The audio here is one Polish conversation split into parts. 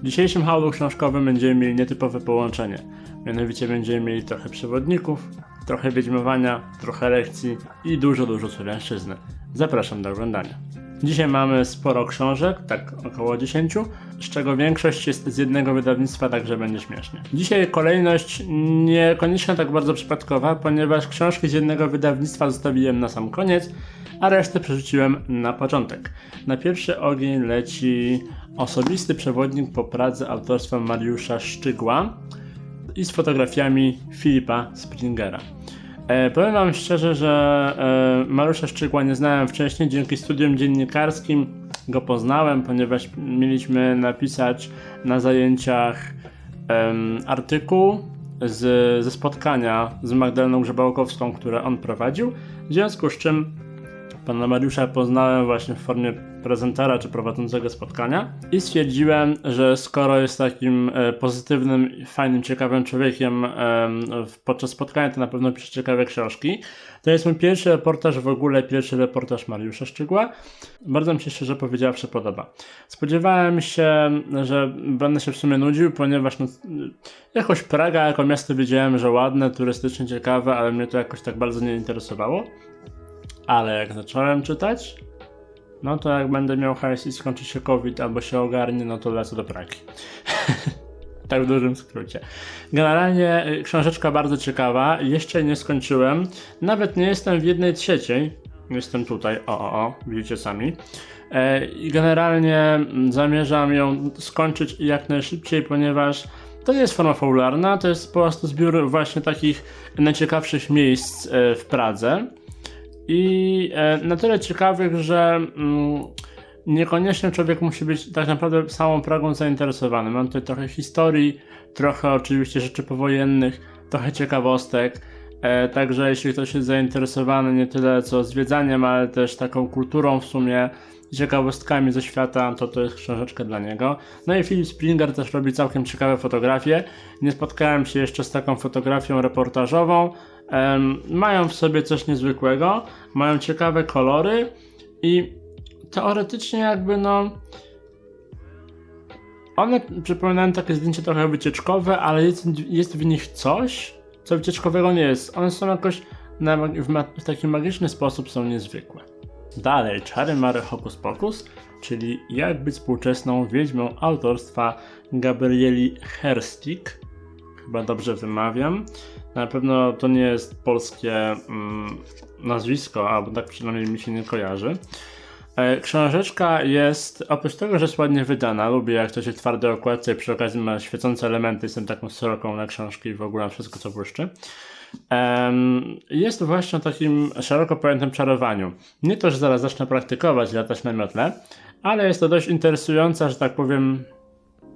W dzisiejszym haulu książkowym będziemy mieli nietypowe połączenie. Mianowicie będziemy mieli trochę przewodników, trochę wiedźmowania, trochę lekcji i dużo, dużo słowjańszczyzny. Zapraszam do oglądania. Dzisiaj mamy sporo książek, tak około 10, z czego większość jest z jednego wydawnictwa, także będzie śmiesznie. Dzisiaj kolejność niekoniecznie tak bardzo przypadkowa, ponieważ książki z jednego wydawnictwa zostawiłem na sam koniec, a resztę przerzuciłem na początek. Na pierwszy ogień leci osobisty przewodnik po Pradze autorstwa Mariusza Szczygła i z fotografiami Filipa Springera. E, powiem Wam szczerze, że e, Mariusza Szczygła nie znałem wcześniej, dzięki studium dziennikarskim go poznałem, ponieważ mieliśmy napisać na zajęciach em, artykuł z, ze spotkania z Magdaleną Grzebałkowską, które on prowadził, w związku z czym pana Mariusza poznałem właśnie w formie prezentera czy prowadzącego spotkania i stwierdziłem, że skoro jest takim e, pozytywnym, fajnym, ciekawym człowiekiem podczas spotkania, to na pewno pisze ciekawe książki. To jest mój pierwszy reportaż w ogóle, pierwszy reportaż Mariusza Szczygła. Bardzo mi się szczerze powiedziawszy podoba. Spodziewałem się, że będę się w sumie nudził, ponieważ no, jakoś Praga jako miasto wiedziałem, że ładne, turystycznie ciekawe, ale mnie to jakoś tak bardzo nie interesowało. Ale jak zacząłem czytać, no to jak będę miał hajs i skończy się COVID albo się ogarnie, no to lecę do Pragi. tak w dużym skrócie. Generalnie y, książeczka bardzo ciekawa, jeszcze nie skończyłem. Nawet nie jestem w jednej trzeciej. Jestem tutaj, o, o, o, widzicie sami. E, I generalnie mm, zamierzam ją skończyć jak najszybciej, ponieważ to nie jest forma fabularna, to jest po prostu zbiór właśnie takich najciekawszych miejsc e, w Pradze. I e, na tyle ciekawych, że mm, niekoniecznie człowiek musi być tak naprawdę samą Pragą zainteresowany. Mam tutaj trochę historii, trochę oczywiście rzeczy powojennych, trochę ciekawostek. E, także jeśli ktoś jest zainteresowany nie tyle co zwiedzaniem, ale też taką kulturą w sumie, ciekawostkami ze świata, to to jest książeczka dla niego. No i Philip Springer też robi całkiem ciekawe fotografie. Nie spotkałem się jeszcze z taką fotografią reportażową. Em, mają w sobie coś niezwykłego, mają ciekawe kolory i teoretycznie jakby no one przypominają takie zdjęcie trochę wycieczkowe, ale jest, jest w nich coś, co wycieczkowego nie jest. One są jakoś na, w, ma, w taki magiczny sposób są niezwykłe. Dalej, Czary Mary Hokus Pokus, czyli jak być współczesną wiedźmą autorstwa Gabrieli Herstik. Chyba dobrze wymawiam. Na pewno to nie jest polskie mm, nazwisko, albo tak przynajmniej mi się nie kojarzy. E, Książeczka jest, oprócz tego, że jest ładnie wydana, lubię jak to się twarde okładce i przy okazji ma świecące elementy, jestem taką sroką na książki i w ogóle na wszystko co błyszczy. Jest właśnie o takim szeroko pojętym czarowaniu. Nie to, że zaraz zacznę praktykować, latać na miotle, ale jest to dość interesująca, że tak powiem,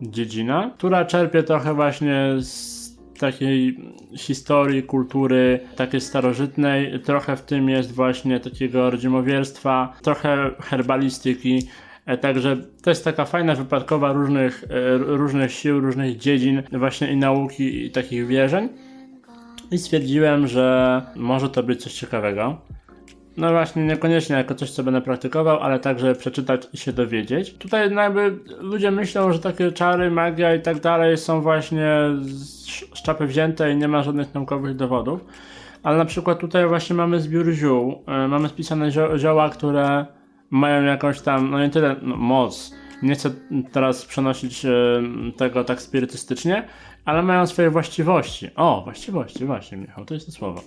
dziedzina, która czerpie trochę właśnie z takiej historii, kultury, takiej starożytnej. Trochę w tym jest właśnie takiego rodzimowierstwa, trochę herbalistyki. E, Także to jest taka fajna wypadkowa różnych, e, różnych sił, różnych dziedzin, właśnie i nauki, i takich wierzeń. I stwierdziłem, że może to być coś ciekawego. No właśnie, niekoniecznie jako coś, co będę praktykował, ale także przeczytać i się dowiedzieć. Tutaj jakby ludzie myślą, że takie czary, magia i tak dalej są właśnie z z czapy wzięte i nie ma żadnych naukowych dowodów. Ale na przykład tutaj właśnie mamy zbiór ziół. e, Mamy spisane zio- zioła, które mają jakąś tam, no nie tyle no, moc. Nie chcę teraz przenosić e, tego tak spirytystycznie, ale mają swoje właściwości. O, właściwości, właśnie, Michał, to jest to słowo.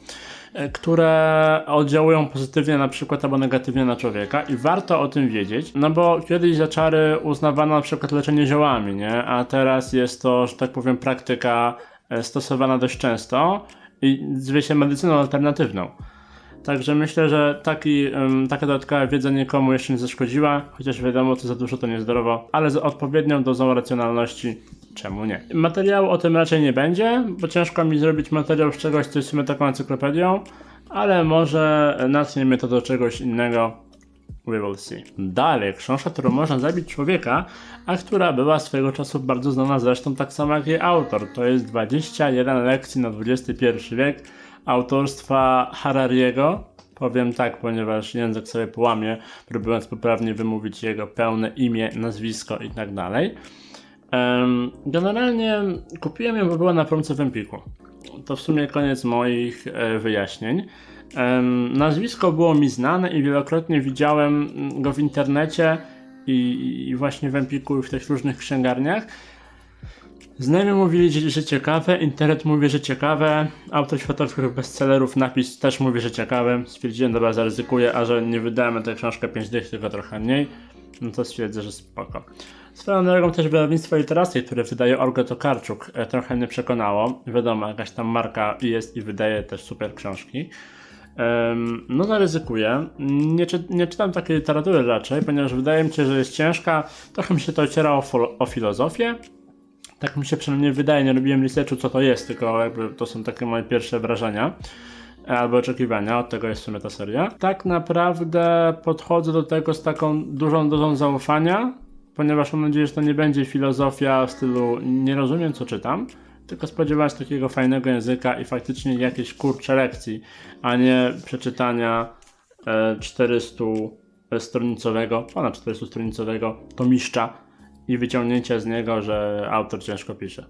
E, Które oddziałują pozytywnie na przykład albo negatywnie na człowieka i warto o tym wiedzieć, no bo kiedyś za czary uznawano na przykład leczenie ziołami, nie? A teraz jest to, że tak powiem, praktyka e, stosowana dość często i zwie się medycyną alternatywną. Także myślę, że taki, taka dodatkowa wiedza nikomu jeszcze nie zaszkodziła, chociaż wiadomo, co za dużo to niezdrowo, ale z odpowiednią dozą racjonalności, czemu nie? Materiału o tym raczej nie będzie, bo ciężko mi zrobić materiał z czegoś, co jest taką encyklopedią, ale może mnie to do czegoś innego. We will see. Dalej, książka, którą można zabić człowieka, a która była swego czasu bardzo znana zresztą tak samo jak jej autor. To jest 21 lekcji na XXI wiek autorstwa Harariego. Powiem tak, ponieważ język sobie połamie, próbując poprawnie wymówić jego pełne imię, nazwisko i tak dalej. Generalnie kupiłem ją, bo była na promce w Empiku. To w sumie koniec moich e, wyjaśnień. Nazwisko było mi znane i wielokrotnie widziałem go w internecie i, właśnie w Empiku i w tych różnych księgarniach. Znajomi mówili, że, ciekawe, internet mówi, że ciekawe, autor światowych bestsellerów, napis też mówi, że ciekawe. Stwierdziłem, dobra, zaryzykuję, a że nie wydałem tę książkę 5 dych, tylko trochę mniej, no to stwierdzę, że spoko. Swoją drogą też wydawnictwo literackie, które wydaje Olga Tokarczuk, e, trochę mnie przekonało. Wiadomo, jakaś tam marka jest i wydaje też super książki. No zaryzykuję. Nie, czy, nie czytam takiej literatury raczej, ponieważ wydaje mi się, że jest ciężka. Trochę mi się to ociera o, o filozofię. Tak mi się przynajmniej wydaje, nie robiłem researchu co to jest, tylko jakby to są takie moje pierwsze wrażenia e, albo oczekiwania, od tego jest w sumie ta seria. Tak naprawdę podchodzę do tego z taką dużą dozą zaufania, ponieważ mam nadzieję, że to nie będzie filozofia w stylu nie rozumiem co czytam, tylko spodziewałem się takiego fajnego języka i faktycznie jakieś kurcze lekcji, a nie przeczytania e, 400 stronicowego, ponad 400 stronicowego tomiszcza i wyciągnięcia z niego, że autor ciężko pisze.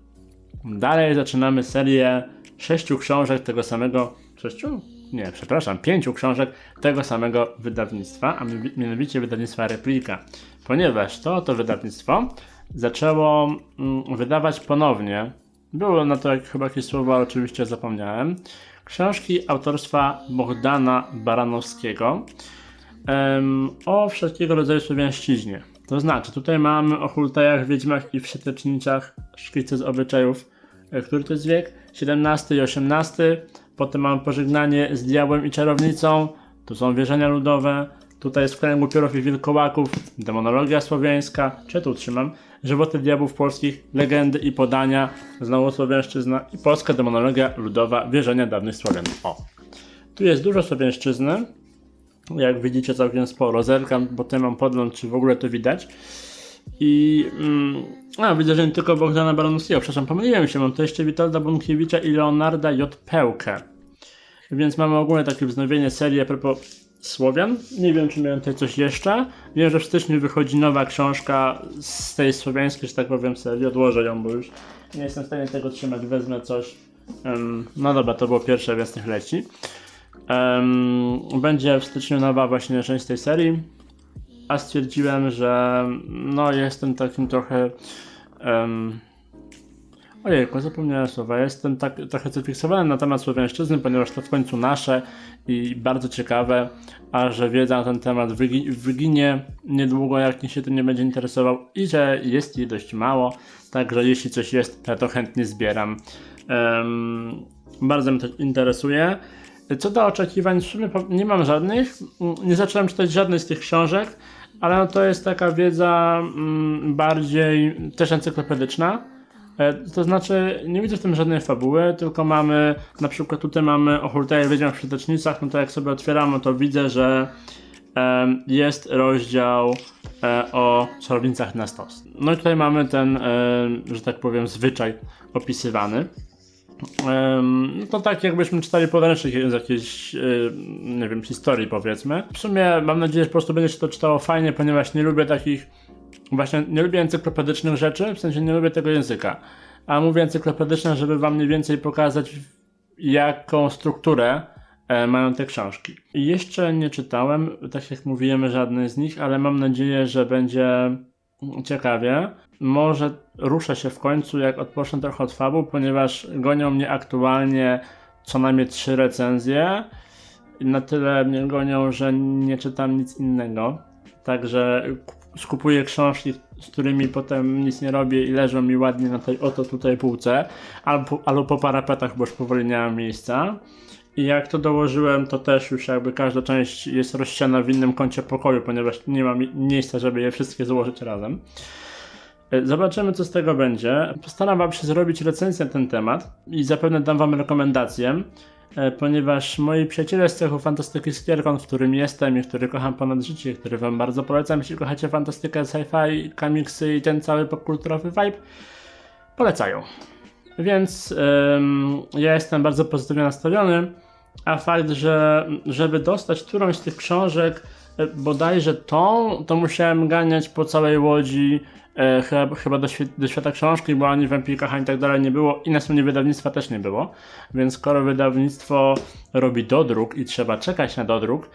Dalej zaczynamy serię sześciu książek tego samego. Sześciu? Nie, przepraszam, pięciu książek tego samego wydawnictwa, a mi- mianowicie wydawnictwa Replika. Ponieważ to to wydawnictwo zaczęło mm, wydawać ponownie, było na to jak, chyba jakieś słowo, ale oczywiście zapomniałem, książki autorstwa Bogdana Baranowskiego em, o wszelkiego rodzaju słowiańszczyźnie. To znaczy, tutaj mamy o hultajach, wiedźmach i wszetecznicach szkice z obyczajów. E, Który to jest wiek? XVII i XVIII. Potem mamy pożegnanie z diabłem i czarownicą. Tu są wierzenia ludowe. Tutaj jest w kręgu piorów i wilkołaków. Demonologia słowiańska. Czy tu trzymam? Żywoty diabłów polskich, legendy i podania. Znowu słowiańszczyzna. I polska demonologia ludowa. Wierzenia dawnych Słowian. O. Tu jest dużo słowiańszczyzny. Jak widzicie całkiem sporo. Zerkam, bo tutaj mam podgląd, czy w ogóle to widać. I mm, a, widzę, że nie tylko Bogdana Baranowskiego, przepraszam, pomyliłem się, mam tu jeszcze Witolda Bunkiewicza i Leonarda J. Pełkę. Więc mamy ogólnie takie wznowienie serii a propos Słowian. Nie wiem, czy miałem tutaj coś jeszcze. Wiem, że w styczniu wychodzi nowa książka z tej słowiańskiej, że tak powiem, serii. Odłożę ją, bo już nie jestem w stanie tego trzymać. Wezmę coś. Em, no dobra, to było pierwsze, więc niech leci. Em, będzie w styczniu nowa właśnie część tej serii a stwierdziłem, że no jestem takim trochę um, ojejku, zapomniałem słowa, jestem tak, trochę zafiksowany na temat słowiańszczyzny, ponieważ to w końcu nasze i bardzo ciekawe, a że wiedza na ten temat wygi- wyginie niedługo, jak nikt się tym nie będzie interesował i że jest jej dość mało, także jeśli coś jest, to to chętnie zbieram. Em, bardzo mnie to interesuje. Co do oczekiwań, w sumie nie mam żadnych. Mm, Nie zacząłem czytać żadnej z tych książek, ale no to jest taka wiedza mm, bardziej też encyklopedyczna. E, To znaczy, nie widzę w tym żadnej fabuły, tylko mamy, na przykład tutaj mamy o Hultaje Wiedział w Przytecznicach, no to jak sobie otwieramy, to widzę, że jest rozdział e, o czarownicach na stos. No i tutaj mamy ten, że tak powiem, zwyczaj opisywany. No to tak jakbyśmy czytali podręcznik z jakiejś, nie wiem, historii powiedzmy. W sumie mam nadzieję, że po prostu będzie się to czytało fajnie, ponieważ nie lubię takich, właśnie nie lubię encyklopedycznych rzeczy, w sensie nie lubię tego języka. A mówię encyklopedyczne, żeby wam mniej więcej pokazać jaką strukturę e, mają te książki. I jeszcze nie czytałem, tak jak mówiłem, żadnej z nich, ale mam nadzieję, że będzie ciekawie. Może ruszę się w końcu, jak odpocznę trochę od fabu, ponieważ gonią mnie aktualnie co najmniej trzy recenzje. Na tyle mnie gonią, że nie czytam nic innego. Także kup- skupuję książki, z którymi potem nic nie robię i leżą mi ładnie na tej oto tutaj półce. Albo, albo po parapetach, bo już powoli nie mam miejsca. I jak to dołożyłem, to też już jakby każda część jest rozsiana w innym kącie pokoju, ponieważ nie mam mi- miejsca, żeby je wszystkie złożyć razem. E, Zobaczymy, co z tego będzie. Postaram się zrobić recenzję na ten temat i zapewne dam wam rekomendację, e, ponieważ moi przyjaciele z cechu Fantastyki Skierkon, w którym jestem i który kocham ponad życie, który wam bardzo polecam, jeśli kochacie fantastykę, sci-fi, komiksy i ten cały popkulturowy vibe, polecają. Więc em, ja jestem bardzo pozytywnie nastawiony, a fakt, że żeby dostać którąś z tych książek e, bodajże tą, to musiałem ganiać po całej łodzi e, chyba, chyba do, świe- do świata książki, bo ani w Empikach, ani tak dalej nie było i na stronie wydawnictwa też nie było. Więc skoro wydawnictwo robi dodruk i trzeba czekać na dodruk,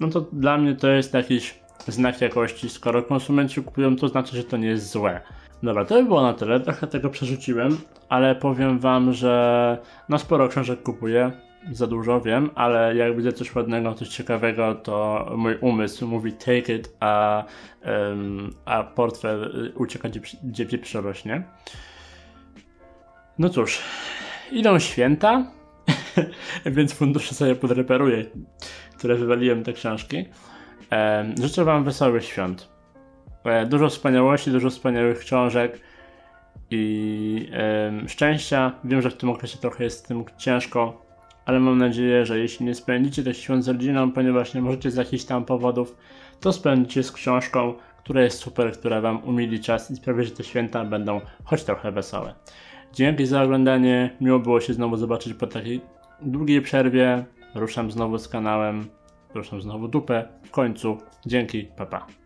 no to dla mnie to jest jakiś znak jakości. Skoro konsumenci kupują, to znaczy, że to nie jest złe. Dobra, to by było na tyle. Trochę tego przerzuciłem, ale powiem wam, że no sporo książek kupuję. Za dużo wiem, ale jak widzę coś ładnego, coś ciekawego, to mój umysł mówi take it, a, em, a portfel y, ucieka gdzie, gdzie pieprz. No cóż, idą święta, więc fundusze sobie podreperuję, które wywaliłem te książki. Em, życzę Wam wesołych świąt. E, Dużo wspaniałości, dużo wspaniałych książek i szczęścia. Wiem, że w tym okresie trochę jest z tym ciężko, ale mam nadzieję, że jeśli nie spędzicie tych świąt z rodziną, ponieważ nie możecie z jakichś tam powodów, to spędzicie z książką, która jest super, która Wam umili czas i sprawi, że te święta będą choć trochę wesołe. Dzięki za oglądanie. Miło było się znowu zobaczyć po takiej długiej przerwie. Ruszam znowu z kanałem. Ruszam znowu dupę. W końcu. Dzięki. Pa pa.